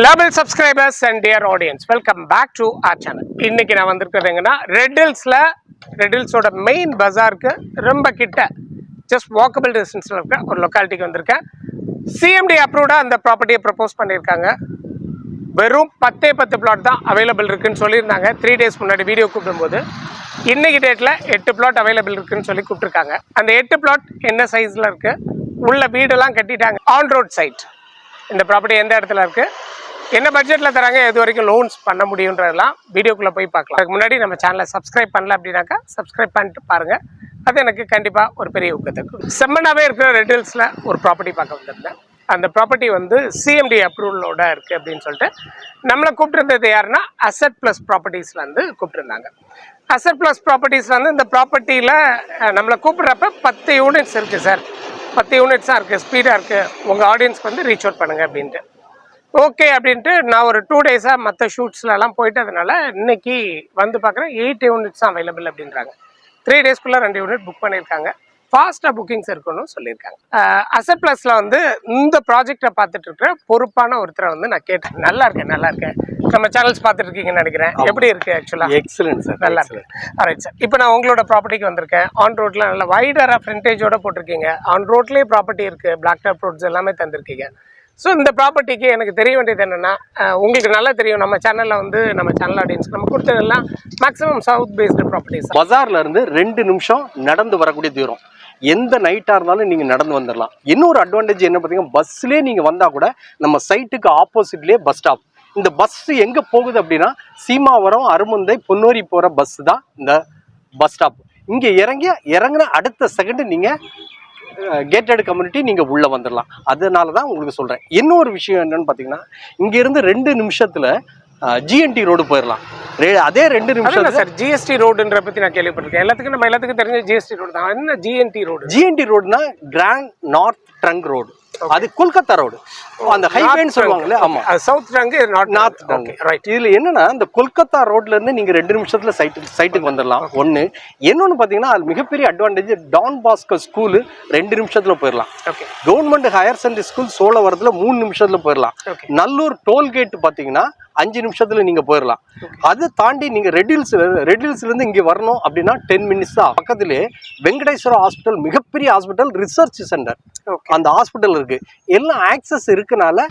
Level subscribers and dear audience welcome back to our channel இன்னைக்கு நான் வந்திருக்கிறது ரெட்டில்ஸில் ரெட்டில்ஸோட main பஜாருக்கு ரொம்ப கிட்ட ஜஸ்ட் வாக்கபிள் டிஸ்டன்ஸில் இருக்க ஒரு லொக்காலிட்டிக்கு வந்திருக்கேன். சிஎம்டி அப்ரூவ்டாக அந்த ப்ராப்பர்ட்டியை ப்ரப்போஸ் பண்ணியிருக்காங்க. வெறும் பத்தே பத்து பிளாட் தான் அவைலபிள் இருக்குன்னு சொல்லியிருந்தாங்க. த்ரீ டேஸ் முன்னாடி வீடியோ கூப்பிடும்போது. இன்னைக்கு டேட்டில் எட்டு பிளாட் அவைலபிள் இருக்குதுன்னு சொல்லி கூப்பிட்ருக்காங்க அந்த எட்டு பிளாட் என்ன சைஸில் இருக்குது உள்ள வீடெல்லாம் கட்டிட்டாங்க. ஆன் ரோட் சைட் இந்த ப்ராப்பர்ட்டி எந்த இடத்துல இருக்குது என்ன பட்ஜெட்டில் தராங்க? எது வரைக்கும் லோன்ஸ் பண்ண முடியுன்றதெல்லாம் வீடியோக்குள்ளே போய் பார்க்கலாம். அதுக்கு முன்னாடி நம்ம சேனலை சப்ஸ்கிரைப் பண்ணல அப்படின்னாக்கா சப்ஸ்கிரைப் பண்ணிட்டு பாருங்கள் அது எனக்கு கண்டிப்பாக ஒரு பெரிய ஊக்கத்துக்கு செம்மனாகவே இருக்கிற ரெட் ஹில்ஸில் ஒரு ப்ராப்பர்ட்டி பார்க்க வந்திருந்தேன். அந்த ப்ராப்பர்ட்டி வந்து சிஎம்டி அப்ரூவலோட இருக்குது அப்படின்னு சொல்லிட்டு நம்மளை கூப்பிட்டுருந்தது யாருன்னா அசட் ப்ளஸ் ப்ராப்பர்ட்டிஸில் வந்து கூப்பிட்டுருந்தாங்க. அசட் ப்ளஸ் ப்ராப்பர்ட்டிஸ் வந்து இந்த ப்ராப்பர்ட்டியில் நம்மளை கூப்பிட்றப்ப பத்து யூனிட்ஸ் இருக்குது சார் பத்து யூனிட்ஸாக இருக்குது ஸ்பீடாக இருக்குது உங்கள் ஆடியன்ஸ்க்கு வந்து ரீச் அவுட் பண்ணுங்கள் அப்படின்ட்டு. ஓகே அப்படின்ட்டு நான் ஒரு டூ டேஸாக மற்ற ஷூட்ஸ்லலாம் போயிட்டதுனால இன்னைக்கு வந்து பார்க்குறேன் எயிட் யூனிட்ஸ் தான் அவைலபிள் அப்படின்றாங்க. த்ரீ டேஸ்க்குள்ளே ரெண்டு யூனிட் புக் பண்ணியிருக்காங்க. ஃபாஸ்ட்டாக புக்கிங்ஸ் இருக்கணும்னு சொல்லியிருக்காங்க. அசட் ப்ளஸில் வந்து இந்த ப்ராஜெக்டை பார்த்துட்டு இருக்கிற பொறுப்பான ஒருத்தரை வந்து நான் கேட்டேன். நல்லா இருக்கேன் நல்லா இருக்கேன். நம்ம சேனல்ஸ் பார்த்துட்டு இருக்கீங்கன்னு நினைக்கிறேன். எப்படி இருக்கு ஆக்சுவலாக எக்ஸலன்ட் சார் நல்லா இருக்கு. ரைட் சார் இப்போ நான் உங்களோட ப்ராப்பர்ட்டிக்கு வந்திருக்கேன். ஆன் ரோட்ல நல்ல வைடராக ஃப்ரண்டேஜோட போட்டிருக்கீங்க. ஆன் ரோட்லேயே ப்ராப்பர்ட்டி இருக்கு. பிளாக் டாப் ரோட்ஸ் எல்லாமே தந்திருக்கீங்க. ஸோ இந்த ப்ராப்பர்ட்டிக்கு எனக்கு தெரிய வேண்டியது என்னென்னா உங்களுக்கு நல்லா தெரியும் நம்ம சேனலில் வந்து நம்ம சேனல் ஆடியன்ஸ் நம்ம கொடுத்ததெல்லாம் மேக்ஸிமம் சவுத் பேஸ்டு ப்ராப்பர்ட்டிஸ் பஜார்ல இருந்து ரெண்டு நிமிஷம் நடந்து வரக்கூடிய தூரம். எந்த நைட்டாக இருந்தாலும் நீங்கள் நடந்து வந்துடலாம் இன்னொரு அட்வான்டேஜ் என்ன பார்த்தீங்கன்னா பஸ்லேயே நீங்கள் வந்தால் கூட நம்ம சைட்டுக்கு ஆப்போசிட்லேயே பஸ் ஸ்டாப் இந்த பஸ் எங்கே போகுது அப்படின்னா சீமாவரம் அருமந்தை பொன்னோரி போகிற பஸ் தான் இந்த பஸ் ஸ்டாப் இங்கே இறங்கி இறங்குன அடுத்த செகண்டு நீங்கள் கேட்டட் கம்யூனிட்டி நீங்க உள்ள வந்துடலாம் அதனால தான் உங்களுக்கு சொல்றேன். இன்னொரு விஷயம் என்னன்னு பார்த்தீங்கன்னா இங்க இருந்து ரெண்டு நிமிஷத்துல ஜிஎன்டி ரோடு போயிடலாம் அதே ரெண்டு நிமிஷத்துல சார் ஜிஎஸ்டி ரோடுன்ற பத்தி நான் கேள்விப்பட்டிருக்கேன். எல்லாத்துக்கும் நம்ம எல்லாத்துக்கும் தெரிஞ்ச ஜிஎஸ்டி ரோடு தான். என்ன ஜிஎன்டி ரோடு ஜிஎன்டி ரோடுனா கிராண்ட் நார்த் ட்ரங்க் ரோடு அது கொல்கத்தா ரோடு. அந்த ஹைவேன்னு சொல்லுவாங்கல்ல ஆமா. சவுத் டங்கு நார்த் ரைட் இதுல என்னன்னா இந்த கொல்கத்தா ரோட்ல இருந்து நீங்க ரெண்டு நிமிஷத்துல சைட்டு சைட்டுக்கு வந்துடலாம் ஒண்ணு இன்னொன்னு பாத்தீங்கன்னா அது மிகப்பெரிய அட்வான்டேஜ் டான் பாஸ்கோ ஸ்கூலு ரெண்டு நிமிஷத்துல போயிடலாம் கவர்மெண்ட் ஹையர் செகண்டரி ஸ்கூல் சோழவரத்துல மூணு நிமிஷத்துல போயிடலாம் நல்லூர் டோல்கேட் பாத்தீங்கன்னா அஞ்சு நிமிஷத்துல நீங்க போயிடலாம் அதை தாண்டி நீங்க ரெட்டில்ஸ் ரெட்டில்ஸ்ல இருந்து இங்க வரணும் அப்படின்னா டென் மினிட்ஸ் தான். பக்கத்திலே வெங்கடேஸ்வரா ஹாஸ்பிட்டல் மிகப்பெரிய ஹாஸ்பிட்டல் ரிசர்ச் சென்டர் அந்த ஹாஸ்பிட்டல் இருக்கு. எல்லாம் ஆக்சஸ் இருக்கனால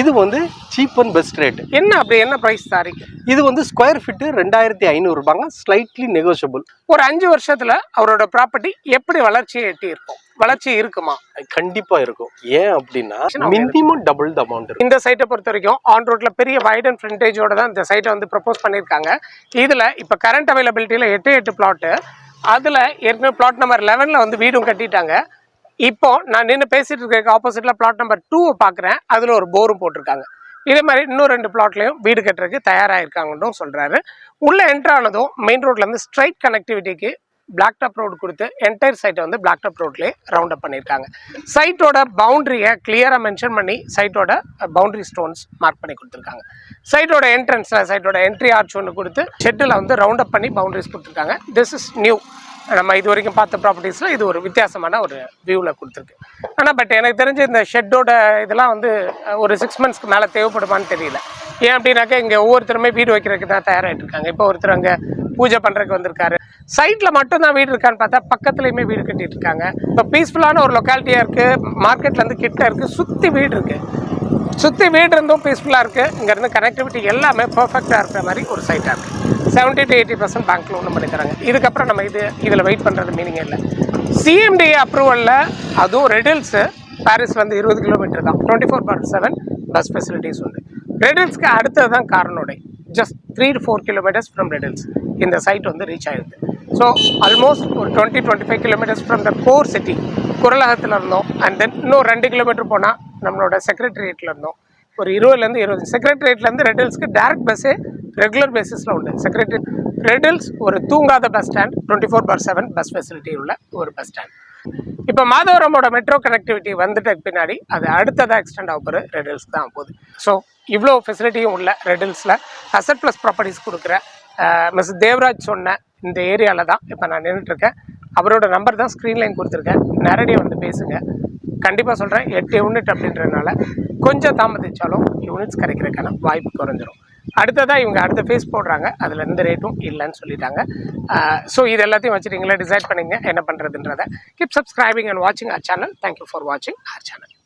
இது வந்து சீப் அண்ட் பெஸ்ட் ரேட் என்ன அப்படி என்ன பிரைஸ் தாரிக்கு இது வந்து ஸ்கொயர் ஃபீட்டு ரெண்டாயிரத்தி ஐநூறு ரூபாங்க. ஸ்லைட்லி நெகோஷியபிள் ஒரு அஞ்சு வருஷத்துல அவரோட ப்ராப்பர்ட்டி எப்படி வளர்ச்சியை எட்டி இருக்கும்? வளர்ச்சி இருக்குமா? கண்டிப்பா இருக்கும். ஏன் அப்படின்னா மினிமம் டபுள் த அமௌண்ட் இந்த சைட்டை பொறுத்த வரைக்கும் ஆன் ரோட்ல பெரிய வைட் அண்ட் ஃப்ரண்டேஜோட தான் இந்த சைட்டை வந்து ப்ரப்போஸ் பண்ணியிருக்காங்க. இதுல இப்போ கரண்ட் அவைலபிலிட்டியில் எட்டு எட்டு பிளாட்டு அதுல ஏற்கனவே பிளாட் நம்பர் லெவனில் வந்து வீடும் கட்டிட்டாங்க. இப்போ நான் நின்று பேசிட்டு இருக்க ஆப்போசிட்ல பிளாட் நம்பர் டூவை பார்க்குறேன் அதில் ஒரு போரும் போட்டிருக்காங்க. இதே மாதிரி இன்னும் ரெண்டு பிளாட்லையும் வீடு கட்டுறதுக்கு தயாராகிருக்காங்கன்னு சொல்கிறாரு உள்ளே என்ட்ரு ஆனதும் மெயின் ரோட்லேருந்து ஸ்ட்ரைட் கனெக்டிவிட்டிக்கு பிளாக் டாப் ரோடு கொடுத்து என்டையர் சைட்டை வந்து பிளாக் டாப் ரோட்லேயே ரவுண்ட் அப் பண்ணியிருக்காங்க. சைட்டோட பவுண்டரியை கிளியராக மென்ஷன் பண்ணி சைட்டோட பவுண்டரி ஸ்டோன்ஸ் மார்க் பண்ணி கொடுத்துருக்காங்க. சைட்டோட என்ட்ரன்ஸில் சைட்டோட என்ட்ரி ஆர்ச் ஒன்று கொடுத்து ஷெட்டில் வந்து ரவுண்ட் அப் பண்ணி பவுண்டரிஸ் கொடுத்துருக்காங்க. திஸ் இஸ் நியூ நம்ம இது வரைக்கும் பார்த்த ப்ராப்பர்ட்டிஸில் இது ஒரு வித்தியாசமான ஒரு வியூவில் கொடுத்துருக்கு. ஆனால் பட் எனக்கு தெரிஞ்சு இந்த ஷெட்டோட இதெல்லாம் வந்து ஒரு சிக்ஸ் மந்த்ஸ்க்கு மேலே தேவைப்படுமான்னு தெரியல. ஏன் அப்படின்னாக்கா இங்கே ஒவ்வொருத்தருமே வீடு வைக்கிறதுக்கு தான் தயாராகிட்டு இருக்காங்க இப்போ ஒருத்தர் அங்கே பூஜை பண்ணுறதுக்கு வந்திருக்காரு. சைட்டில் மட்டும்தான் வீடு இருக்கான்னு பார்த்தா பக்கத்துலேயுமே வீடு கட்டிகிட்டு இருக்காங்க இப்போ பீஸ்ஃபுல்லான ஒரு லொக்காலிட்டியாக இருக்குது மார்க்கெட்லேருந்து கிட்ட இருக்குது சுற்றி வீடு இருக்குது சுற்றி வீடு இருந்தும் பீஸ்ஃபுல்லாக இருக்குது இங்கேருந்து கனெக்டிவிட்டி எல்லாமே பர்ஃபெக்டாக இருக்கிற மாதிரி ஒரு சைட்டாக இருக்குது seventy to eighty percent bank loan பண்ணி தராங்க இதுக்கப்புறம் நம்ம இது இதில் வெயிட் பண்ணுறது மீனிங் இல்லை. சிஎம்டி அப்ரூவலில் அதுவும் ரெடில்ஸு பாரிஸ் வந்து இருபது கிலோமீட்டர் தான். Twenty four by seven bus facilities உண்டு ரெடில்ஸ்க்கு அடுத்தது தான் Karanodai just three to four kilometres from Redhills இந்த சைட் வந்து ரீச் ஆயிடுது ஸோ ஆல்மோஸ்ட் ஒரு twenty twenty five kilometres from the core city குரலகத்தில் இருந்தோம். அண்ட் தென் இன்னும் ரெண்டு கிலோமீட்டர் போனால் நம்மளோட செக்ரட்டரியேட்டில் இருந்தோம். ஒரு இருபதுலேருந்து இருபது. செக்ரட்டரியேட்லேருந்து ரெடில்ஸ்க்கு டேரக்ட் பஸ்ஸே ரெகுலர் பேசிஸில் உண்டு. செக்ரட்டரி ரெடில்ஸ் ஒரு தூங்காத bus stand twenty four by seven bus facility உள்ள ஒரு பஸ் ஸ்டாண்ட் இப்போ மாதவரமோட மெட்ரோ கனெக்டிவிட்டி வந்துட்டதுக்கு பின்னாடி அது அடுத்ததாக எக்ஸ்டெண்ட் ஆக போகிற ரெடில்ஸ் தான் போகுது. ஸோ இவ்வளோ ஃபெசிலிட்டியும் உள்ள ரெடில்ஸில் அசட் ப்ளஸ் ப்ராப்பர்ட்டிஸ் கொடுக்குற மிஸ் தேவராஜ் சொன்ன இந்த ஏரியாவில் தான் இப்போ நான் நின்றுட்டுருக்கேன் அவரோட நம்பர் தான் ஸ்க்ரீன் லைன் கொடுத்துருக்கேன். நேரடியாக வந்து பேசுங்க. கண்டிப்பாக சொல்கிறேன் எட்டு யூனிட் அப்படின்றதுனால கொஞ்சம் தாமதிச்சாலும் யூனிட்ஸ் கிடைக்கிறதுக்கான வாய்ப்பு குறைஞ்சிரும். அடுத்ததாக இவங்க அடுத்த ஃபேஸ் போடுறாங்க. அதில் எந்த ரேட்டும் இல்லைன்னு சொல்லிட்டாங்க. ஸோ இது எல்லாத்தையும் வச்சு டிசைட் பண்ணிங்க என்ன பண்ணுறதுன்றதை கீப் சப்ஸ்கிரைபிங் அண்ட் வாட்சிங் ஆர் சேனல் தேங்க்யூ ஃபார் வாட்சிங் ஆர் சேனல்